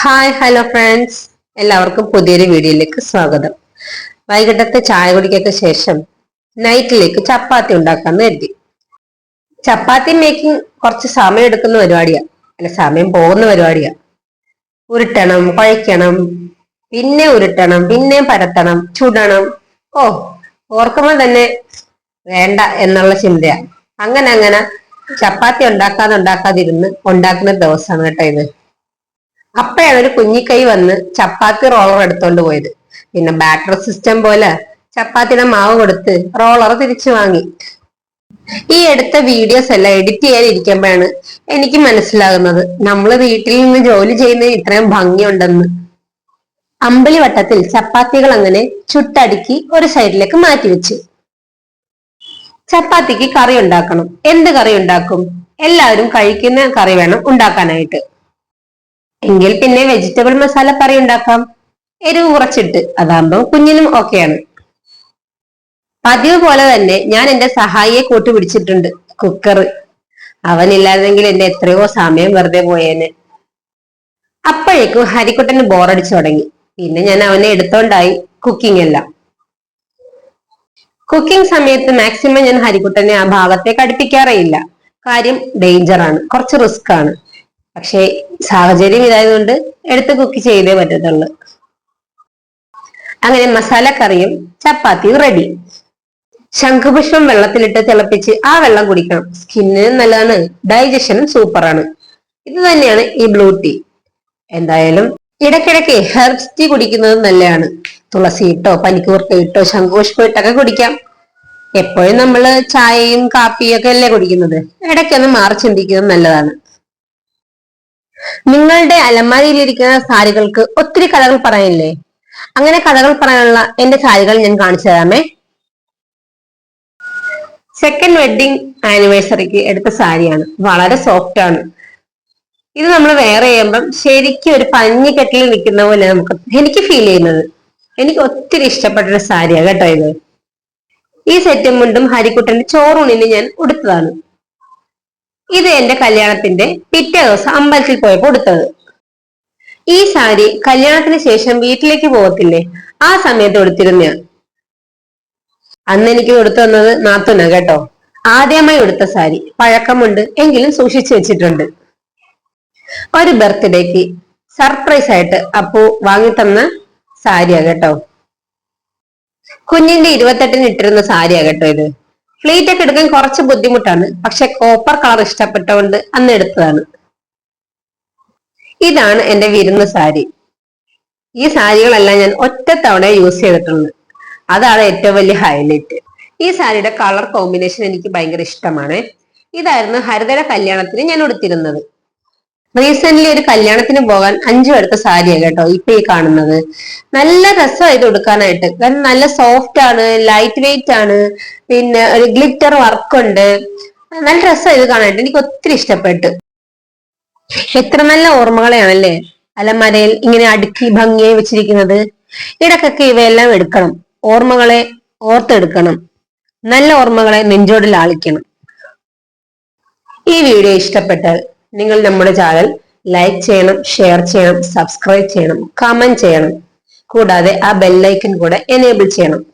Hi hello friends എല്ലാവർക്കും പുതിയൊരു വീഡിയോയിലേക്ക് സ്വാഗതം. വൈകിട്ടത്തെ ചായ കുടിക്കൊക്കെ ശേഷം നൈറ്റിലേക്ക് ചപ്പാത്തി ഉണ്ടാക്കാന്ന് കരുതി. ചപ്പാത്തി മേക്കിംഗ് കുറച്ച് സമയം എടുക്കുന്ന പരിപാടിയാ. അല്ല സമയം പോകുന്ന പരിപാടിയാ. ഉരുട്ടണം കുഴയ്ക്കണം പിന്നെ ഉരുട്ടണം പിന്നെ പരത്തണം ചുടണം. ഓ ഓർക്കുമ്പോൾ തന്നെ വേണ്ട എന്നുള്ള ചിന്തയാ. അങ്ങനെ അങ്ങനെ ചപ്പാത്തി ഉണ്ടാക്കാതെ ഉണ്ടാക്കാതിരുന്ന് ഉണ്ടാക്കുന്ന ദിവസമാണ് കേട്ടോ ഇത്. അപ്പോഴാണ് ഒരു കുഞ്ഞിക്കൈ വന്ന് ചപ്പാത്തി റോളർ എടുത്തോണ്ട് പോയത്. പിന്നെ ബാറ്റർ സിസ്റ്റം പോലെ ചപ്പാത്തിയുടെ മാവ് കൊടുത്ത് റോളർ തിരിച്ചു വാങ്ങി. ഈ എടുത്ത വീഡിയോസ് എല്ലാം എഡിറ്റ് ചെയ്യാനിരിക്കുമ്പോഴാണ് എനിക്ക് മനസ്സിലാകുന്നത് നമ്മൾ വീട്ടിൽ നിന്ന് ജോലി ചെയ്യുന്നതിന് ഇത്രയും ഭംഗിയുണ്ടെന്ന്. അമ്പലിവട്ടത്തിൽ ചപ്പാത്തികൾ അങ്ങനെ ചുട്ടടുക്കി ഒരു സൈഡിലേക്ക് മാറ്റി വെച്ചു. ചപ്പാത്തിക്ക് കറി ഉണ്ടാക്കണം. എന്ത് കറി ഉണ്ടാക്കും? എല്ലാവരും കഴിക്കുന്ന കറി വേണം ഉണ്ടാക്കാനായിട്ട്. എങ്കിൽ പിന്നെ വെജിറ്റബിൾ മസാല കറി ഉണ്ടാക്കാം. എരിവ് കുറച്ചിട്ട് അതാകുമ്പോൾ കുഞ്ഞിനും ഓക്കെയാണ് പതിവ് പോലെ തന്നെ ഞാൻ എന്റെ സഹായിയെ കൂട്ടി പിടിച്ചിട്ടുണ്ട് കുക്കർ അവനില്ലായിരുന്നെങ്കിൽ എന്റെ എത്രയോ സമയം വെറുതെ പോയേനെ. അപ്പോഴേക്കും ഹരിക്കുട്ടന് ബോറടിച്ചു തുടങ്ങി. പിന്നെ ഞാൻ അവനെ എടുത്തോണ്ടായി കുക്കിംഗ് എല്ലാം. കുക്കിംഗ് സമയത്ത് മാക്സിമം ഞാൻ ഹരിക്കുട്ടനെ ആ ഭാഗത്തേക്ക് അടുപ്പിക്കാറേയില്ല കാര്യം ഡേഞ്ചർ ആണ്. കുറച്ച് റിസ്ക് ആണ്. പക്ഷേ സാഹചര്യം ഇതായതുകൊണ്ട് എടുത്ത് കുക്ക് ചെയ്തേ പറ്റത്തുള്ളൂ. അങ്ങനെ മസാലക്കറിയും ചപ്പാത്തിയും റെഡി ശംഖുപുഷ്പം വെള്ളത്തിലിട്ട് തിളപ്പിച്ച് ആ വെള്ളം കുടിക്കണം. സ്കിന്നിന് നല്ലതാണ്. ഡൈജഷനും സൂപ്പറാണ് ഇത് തന്നെയാണ് ഈ ബ്ലൂ ടീ എന്തായാലും ഇടയ്ക്കിടയ്ക്ക് ഹെർബ്സ് ടീ കുടിക്കുന്നത് നല്ലതാണ്. തുളസി ഇട്ടോ പനിക്കൂർക്ക ഇട്ടോ ശംഖുപുഷ്പം ഇട്ടൊക്കെ കുടിക്കാം. എപ്പോഴും നമ്മൾ ചായയും കാപ്പിയും ഒക്കെ അല്ലേ കുടിക്കുന്നത്? ഇടയ്ക്കൊന്ന് മാറി ചിന്തിക്കുന്നത് നല്ലതാണ്. നിങ്ങളുടെ അലമാരിയിലിരിക്കുന്ന സാരികൾക്ക് ഒത്തിരി കഥകൾ പറയില്ലേ? അങ്ങനെ കഥകൾ പറയാനുള്ള എന്റെ സാരികൾ ഞാൻ കാണിച്ചു തരാമേ. സെക്കൻഡ് വെഡിങ് ആനിവേഴ്സറിക്ക് എടുത്ത സാരിയാണ്. വളരെ സോഫ്റ്റ് ആണ്. ഇത് നമ്മൾ വേറെ ചെയ്യുമ്പം ശരിക്കും ഒരു പഞ്ഞി കെട്ടിൽ നിൽക്കുന്ന പോലെ നമുക്ക് എനിക്ക് ഫീൽ ചെയ്യുന്നത്. എനിക്ക് ഒത്തിരി ഇഷ്ടപ്പെട്ട ഒരു സാരിയാണ് കേട്ടോ ഇത്. ഈ സെറ്റും മുണ്ടും ഹരിക്കുട്ടന്റെ ചോറൂണിന് ഞാൻ ഉടുത്തതാണ്. ഇത് എന്റെ കല്യാണത്തിന്റെ പിറ്റേ ദിവസം അമ്പലത്തിൽ പോയപ്പോ കൊടുത്തത്. ഈ സാരി കല്യാണത്തിന് ശേഷം വീട്ടിലേക്ക് പോകത്തില്ലേ? ആ സമയത്ത് കൊടുത്തിരുന്ന അന്ന് എനിക്ക് കൊടുത്തു തന്നത് നാത്തുന കേട്ടോ. ആദ്യമായി എടുത്ത സാരി. പഴക്കമുണ്ട് എങ്കിലും സൂക്ഷിച്ചു വെച്ചിട്ടുണ്ട്. ഒരു ബർത്ത്ഡേക്ക് സർപ്രൈസ് ആയിട്ട് അപ്പു വാങ്ങിത്തന്ന സാരിയാ കേട്ടോ. കുഞ്ഞിന്റെ ഇരുപത്തെട്ടിന് ഇട്ടിരുന്ന സാരിയാ കേട്ടോ ഇത്. ഫ്ലീറ്റ് ഒക്കെ എടുക്കാൻ കുറച്ച് ബുദ്ധിമുട്ടാണ്. പക്ഷെ കോപ്പർ കളർ ഇഷ്ടപ്പെട്ടതുകൊണ്ട് അന്ന് എടുത്തതാണ്. ഇതാണ് എന്റെ വിരുന്ന് സാരി. ഈ സാരികളെല്ലാം ഞാൻ ഒറ്റ യൂസ് ചെയ്തിട്ടുണ്ട് അതാണ് ഏറ്റവും വലിയ ഹൈലൈറ്റ് ഈ സാരിയുടെ കളർ കോമ്പിനേഷൻ എനിക്ക് ഭയങ്കര ഇഷ്ടമാണ്. ഇതായിരുന്നു ഹരിതര കല്യാണത്തിന് ഞാൻ ഉടുത്തിരുന്നത്. റീസെന്റ് ഒരു കല്യാണത്തിന് പോകാൻ അഞ്ചു എടുത്ത സാരിയാണ് കേട്ടോ ഇപ്പൊ ഈ കാണുന്നത്. നല്ല രസമായി കൊടുക്കാനായിട്ട് കാരണം നല്ല സോഫ്റ്റ് ആണ് ലൈറ്റ് വെയിറ്റ് ആണ് പിന്നെ ഒരു ഗ്ലിറ്റർ വർക്ക് ഉണ്ട്. നല്ല രസമായി കാണാനായിട്ട്. എനിക്ക് ഒത്തിരി ഇഷ്ടപ്പെട്ടു. എത്ര നല്ല ഓർമ്മകളെയാണല്ലേ? അലമരയിൽ ഇങ്ങനെ അടുക്കി ഭംഗിയായി വെച്ചിരിക്കുന്നത്. ഇടക്കൊക്കെ ഇവയെല്ലാം എടുക്കണം. ഓർമ്മകളെ ഓർത്തെടുക്കണം. നല്ല ഓർമ്മകളെ നെഞ്ചോട് ലാളിക്കണം ഈ വീഡിയോ ഇഷ്ടപ്പെട്ടാൽ നിങ്ങൾ നമ്മുടെ ചാനൽ ലൈക്ക് ചെയ്യണം ഷെയർ ചെയ്യണം സബ്സ്ക്രൈബ് ചെയ്യണം കമന്റ് ചെയ്യണം. കൂടാതെ ആ ബെല്ലൈക്കൻ കൂടെ എനേബിൾ ചെയ്യണം.